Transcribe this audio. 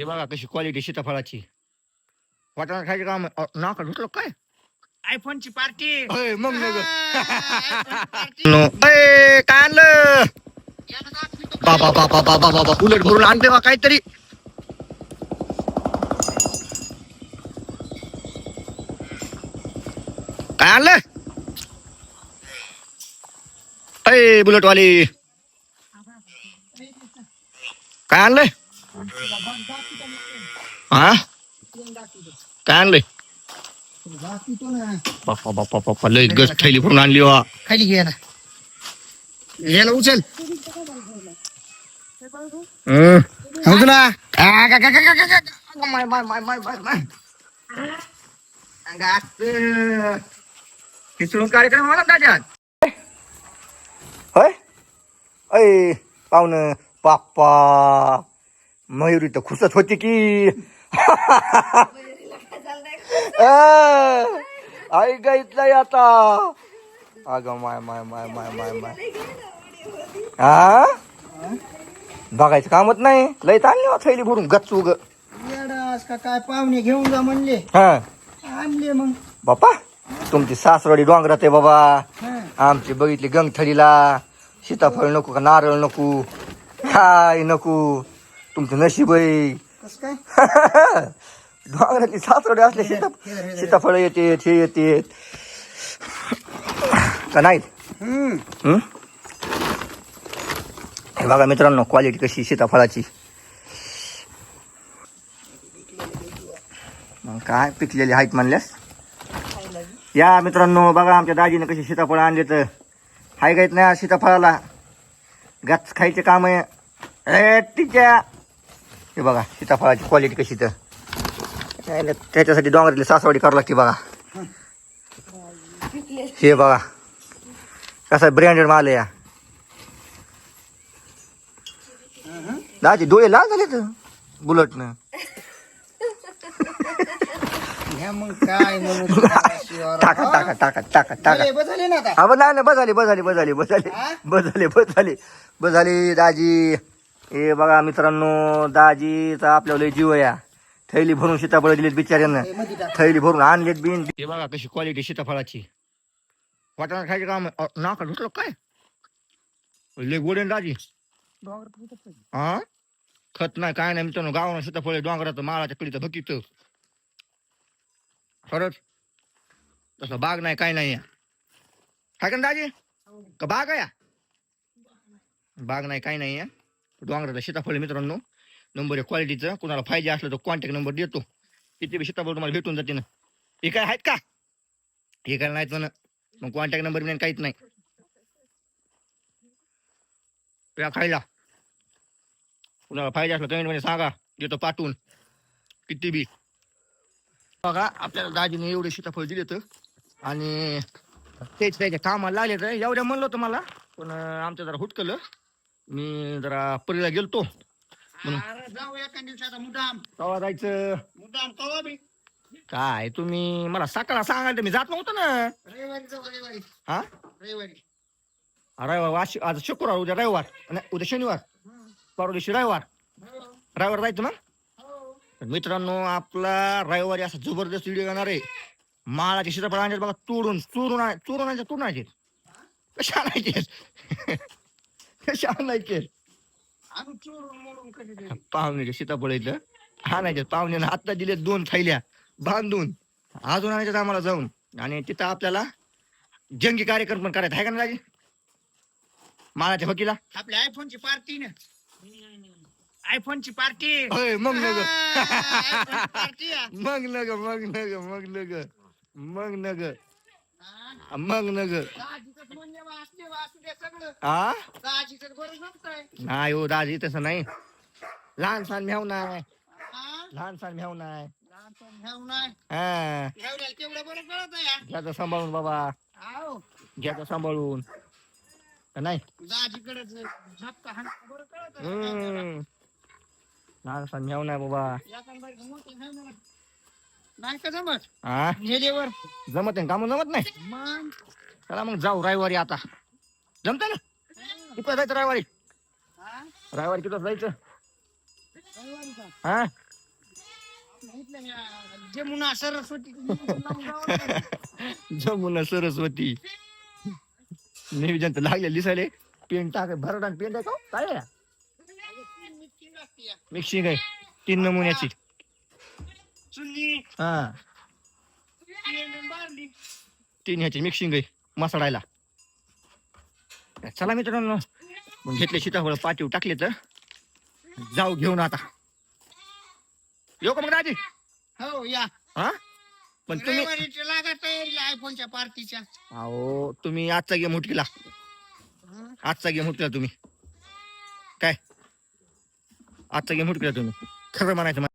हे बघा कशी क्वालिटी सीताफळाची. वाटाणा खायचे काम नाका ढुकलो काय? आयफोनची पार्टी अय, मग काय आणलं? बाबा बाबा बाबा बाबा बुलेट भरून आणते बा काहीतरी. काय आणलं? अय बुलेट वाली काय आणलंय हा? काय आणलंय? बापा बापा बापा लय गस थैली भरून आणली वा. खाली घे ना याला उचल. हम्म. हो? तुला आ, गा, गा, गा, गा, गा, गा. माय माय माय माय माय माय. अंगात खिचडून कार्यक्रम मला त्याच्यात. होय? अय पाहुण पाप्पा मयुरी तर खुसत होती की. आई गाईतलाय आता. अगं माय माय माय माय माय माय. हा बघायचं कामच नाही. लय ताणली हो थैली भरून गच्चू ग येडास का काय पाहुणे घेऊन जा म्हणले. हा. आणले मग. बापा तुमची सासरवाडी डोंगरात आहे बाबा. हा. आमची बघितली गंगथडीला सीताफळ नको का नारळ नको? काय नको? तुमचं नशीब आहे. कस काय? डोंगरातली असले सीता सीताफळ येते हे येते का नाहीत हम्म. हं? हे बघा मित्रांनो क्वालिटी कशी सीताफळाची. मग काय पिकलेली आहेत म्हणल्यास? या मित्रांनो बघा आमच्या दाजीने कशी सीताफळ आणले तर हाय गायत नाही आज सीताफळाला? गच खायचे काम आहे. ए, तिच्या हे बघा सीताफळाची क्वालिटी कशी तर. त्याच्यासाठी डोंगरातली सासवाडी करावं लागते बघा. हे बघा कसा ब्रँडेड माल आहे या. दाजी डोळे लाल झाले तर बुलटनं. मग काय. टाका टाका टाका टाका ना हा नाही नाही बस झाली बस झाली बस झाली बस झाली? बस झाली बस झाली बस झाली दाजी. हे बघा मित्रांनो दाजीचा आपल्याला लय जीव या. थैली भरून सीताफळ दिलीत बिचाऱ्यांना. थैली भरून आणलेत बिन. हे बघा कशी क्वालिटी सीताफळाची. वाटाणा खायचे काम नाका ढुकलो काय? लय गोडे ना दाजी. हा खत नाही काय नाही मित्रांनो. गावानं सीताफळ डोंगरात माळाच्या कडीचं भकीत खरंच? तसं बाग नाही काय नाही काय का ना दाजी? का बाग आहे या? बाग नाही काय नाही या सीताफळ मित्रांनो. नंबर आहे क्वालिटीचं कोणाला पाहिजे असलं तर कॉन्टॅक्ट नंबर देतो. किती बी सीताफळ तुम्हाला भेटून जाते ना. हे काय आहेत का? हे काय नाहीत म्हणा. मग कॉन्टॅक्ट नंबर नाही काहीच नाही. खायला. कुणाला पाहिजे असलं कमेंटमध्ये सांगा. देतो पाठवून. किती बी. बघा आपल्याला दाजीने एवढे सीताफळ दिले तर आणि तेच त्याच्या कामाला लागले तर एवढ्या म्हणलं होतं मला. पण आमचं जरा हुटकलं. मी जरा परीला गेलतो. अरे जाऊ एका दिवसाचा मुद्दाम. कवा जायचं? मुद्दाम कवा बी. काय तुम्ही मला सकाळ तर मी जात नव्हतं ना. रविवारी जाऊ रविवारी. हा? रविवारी. रविवार आज आज शुक्रवार उद्या रविवार उद्या शनिवार. परवा दिवशी रविवार. हो, रविवार जायचं मग हो. तर मित्रांनो आपला रविवारी असा जबरदस्त व्हिडिओ येणार आहे. माळाचे सीताफळ आणले बघा तोडून चोरून आण- चोरून आणायचे तोडून आणायचे. कशा आणायचे? कशा आणायचे? आम्ही चोरून मोडून कधी देऊ? पाहुण्याचे सीताफळ इथं. आणायचे पाहुण्याने आता दिले दोन थैल्या बांधून. अजून आणायचे आम्हाला जाऊन. आणि तिथं आपल्याला जंगी कार्यक्रम पण करायचा आहे का ना राजे? माळाच्या फकीला आपल्या आयफोनची पार्टी ना. आयफोनची पार्टी होय मग नग पार्टी मग नग मग नग मग नग मग नग मग नग म्हणजे वाचते वाचते सगळं दाजीच बरं जमतंय. नाही हो दाजी तसं नाही. लहान सहान म्याव नाही हा? लहान सहान म्याव नाही हा. एवढ्याला तेवढं बरं कळत या घ्यायचं सांभाळून बाबा. आहो घ्यायचं सांभाळून. का नाही? हम्म. लहान सहान म्याव नाही बाबा नाही का जमत? हा नेलेवर जमत आहे काम जमत नाही? मग? चला मग जाऊ रविवारी आता. जमत ना? किती जायचं रविवारी. हा? रविवारी किती जायचं. रविवारी का? हा? जमुना सरस्वती. जमुना सरस्वती. नियोजन तर लागले दिसायले. पेंट टाक भरडा पेंट आहे का हो? काय आहे? मिक्सिंग आहे. तीन नमुन्याची. हा. बारली तीन ह्याची मिक्सिंग आहे मसाडायला. चला मित्रांनो मग घेतले सीताफळ पाठीव टाकले तर जाऊ घेऊन आता. येऊ का मग दाजी? हो या. हा? पण तुम्ही रविवारीच्या लागा तयारीला आयफोनच्या पार्टीच्या अहो तुम्ही आजचा गेम उठकीला. आजचा गेम उठकीला तुम्ही. काय? आजचा गेम उठकीला तुम्ही. खरं म्हणायचं.